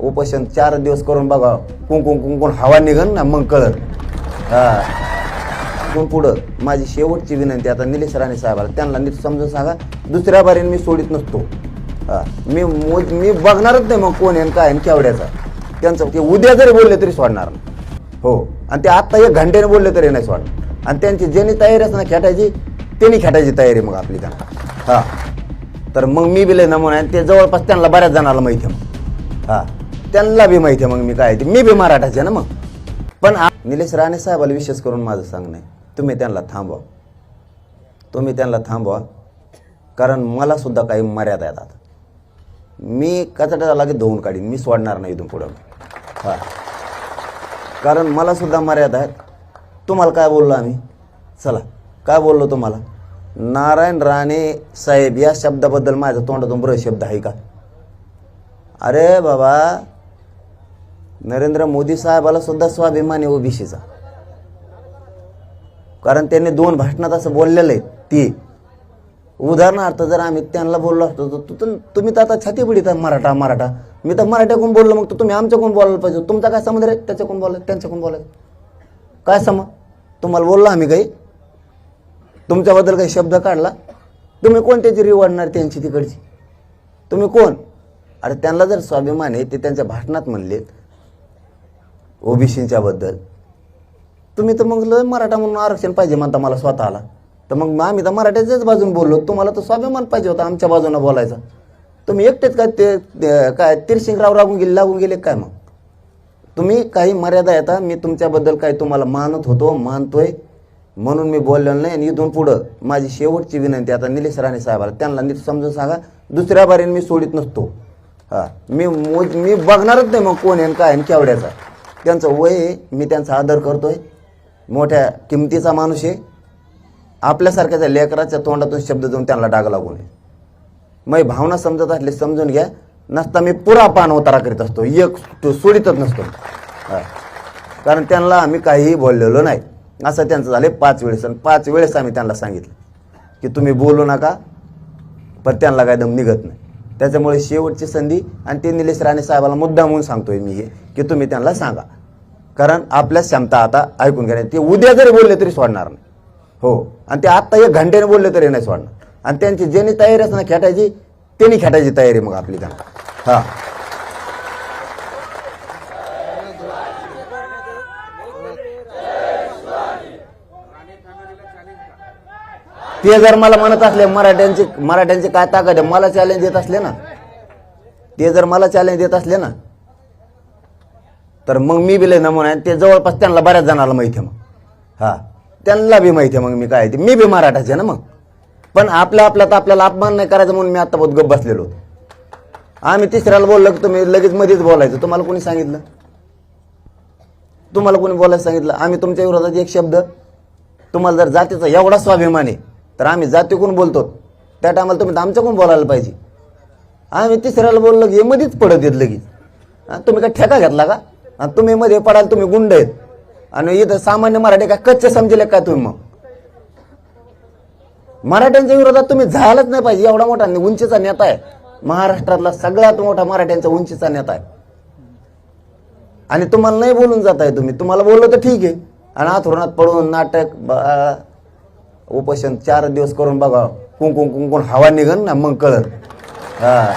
उपोषण चार दिवस करून बघा. कुंकुम कुंकुम हवा निघन ना मग कळत हा. पुढं माझी शेवटची विनंती आता निलेश राणे साहेबाला. त्यांना नीट समजून सांगा. दुसऱ्या बारीने मी सोडित नसतो. हा. मी मोज मी बघणारच नाही मग कोण आहे काय केवड्याचा त्यांचं ते उद्या जरी बोलले तरी सोडणार. हो. आणि ते आत्ता एक घंट्याने बोलले तरी नाही सोडणार. आणि त्यांची ज्यांनी तयारी असते ना खेटायची त्यांनी खेटायची तयारी मग आपली त्यांना. हा. तर मग मी बी लय नमुना आहे. ते जवळपास त्यांना बऱ्याच जणाला माहिती आहे मग. हा. त्यांना बी माहिती आहे मग मी काय ते. मी बी मराठाचे ना मग. पण निलेश राणे साहेबाला विशेष करून माझं सांगणं आहे. तुम्ही त्यांना थांबवा. तुम्ही त्यांना थांबवा. कारण मला सुद्धा काही मर्यादा आहेत आता. मी कचाट्याला लागेल धुवून काढीन. मी सोडणार नाही इथून पुढं. हा. कारण मला सुद्धा मर्यादा आहेत. तुम्हाला काय बोललो आम्ही? चला. काय बोललो तुम्हाला? नारायण राणे साहेब या शब्दाबद्दल माझ्या तोंडातून बरं शब्द आहे का? अरे बाबा नरेंद्र मोदी साहेबाला सुद्धा स्वाभिमान आहे ओबीसीचा. कारण त्यांनी दोन भाषणात असं बोललेलं आहे ती. उदाहरणार्थ जर आम्ही त्यांना बोललो असतो तर तुम्ही तर आता छाती पिढीत मराठा मराठा. मी तर मराठ्याकडून बोललो मग तर तुम्ही आमच्याकडून बोलायला पाहिजे. तुमचा काय समज रे? त्याच्याकडून बोलायचं त्यांच्याकडून बोलायचं. काय सम तुम्हाला बोललो आम्ही काही? तुमच्याबद्दल काही शब्द काढला? तुम्ही कोणत्याची आणणार त्यांची तिकडची? तुम्ही कोण? अरे त्यांना जर स्वाभिमान आहे ते त्यांच्या भाषणात म्हणले ओबीसीच्या बद्दल. तुम्ही तर मग लय मराठा म्हणून आरक्षण पाहिजे म्हणता मला स्वतःला. तर मग आम्ही तर मराठ्याच्याच बाजून बोललो. तुम्हाला तर स्वाभिमान पाहिजे होता आमच्या बाजूनं बोलायचा. तुम्ही एकटेच काय ते ते- काय तिरशिंगराव लागून गेले लागून गेले काय मग? तुम्ही काही मर्यादा येता मी तुमच्याबद्दल काही तुम्हाला मानत होतो मानतोय. म्हणून मी बोललेलो नाही आणि इथून पुढं माझी शेवटची विनंती आता निलेश राणे साहेबाला त्यांना नीट समजून सांगा दुसऱ्या बारीने मी सोडित नसतो. हा मी मोज मी बघणारच नाही मग कोण आहे आणि काय आहे केवड्याचा केवढ्याचा त्यांचं वय मी त्यांचा आदर करतोय. मोठ्या किमतीचा माणूस आहे. आपल्यासारख्याच्या लेकराच्या तोंडातून शब्द देऊन त्यांना डाग लागू नये. मग भावना समजत असले समजून घ्या. नसता मी पुरा पान उतारा करीत असतो. एक तो सोडितच नसतो. कारण त्यांना आम्ही काहीही बोललेलो नाही. असं त्यांचं झाले पाच वेळेस. आणि पाच वेळेस आम्ही त्यांना सांगितलं की तुम्ही बोलू नका पण त्यांना काय दम निघत नाही. त्याच्यामुळे शेवटची संधी आणि ते निलेश राणे साहेबाला मुद्दा म्हणून सांगतोय मी हे की तुम्ही त्यांना सांगा. कारण आपल्या क्षमता आता ऐकून घ्या ते उद्या जरी बोलले तरी सोडणार नाही. हो. आणि ते आत्ता एक घंट्याने बोलले तरी नाही सोडणार. आणि त्यांची ज्यांनी तयारी असते ना खेटायची त्यांनी खेटायची तयारी मग आपली त्यांना. हा. ते जर मला म्हणत असले मराठ्यांची मराठ्यांची काय ताकद आहे? मला चॅलेंज देत असले ना. ते जर मला चॅलेंज देत असले ना तर मग मी बी लय नमुना आहे. ते जवळपास त्यांना बऱ्याच जणाला माहिती आहे मग. हा. त्यांना बी माहिती आहे मग मी काय आहे ते. मी बी मराठाचे ना मग. पण आपल्या आपल्यात आपल्याला अपमान नाही करायचा म्हणून मी आता बहुत गप्प बसलेलो होतो. आम्ही तिसऱ्याला बोललो की तुम्ही लगेच मध्येच बोलायचं. तुम्हाला कोणी सांगितलं? तुम्हाला कोणी बोलायला सांगितलं? आम्ही तुमच्या विरोधात एक शब्द तुम्हाला जर जातीचा एवढा स्वाभिमान आहे तर आम्ही जातीकून बोलतो. त्या टायमाला तुम्ही तर आमच्याकडून बोलायला पाहिजे. आम्ही तिसऱ्याला बोललो की मध्येच पडत येत लगेच. तुम्ही काय ठेका घेतला का? आणि तुम्ही मध्ये पडाल तुम्ही गुंड आहेत. आणि इथं सामान्य मराठी काय कच्चे समजले काय तुम्ही मग? मराठ्यांच्या विरोधात तुम्ही झालंच नाही पाहिजे. एवढा मोठा उंचीचा नेता आहे. महाराष्ट्रातला सगळ्यात मोठा मराठ्यांचा उंचीचा नेता आहे. आणि तुम्हाला नाही बोलून जात आहे तुम्ही. तुम्हाला बोललो तर ठीक आहे. आणि आथुरणात पडून नाटक उपोषण चार दिवस करून बघा कुंकुम कुंकुम हवा निघन ना मग कळत हा.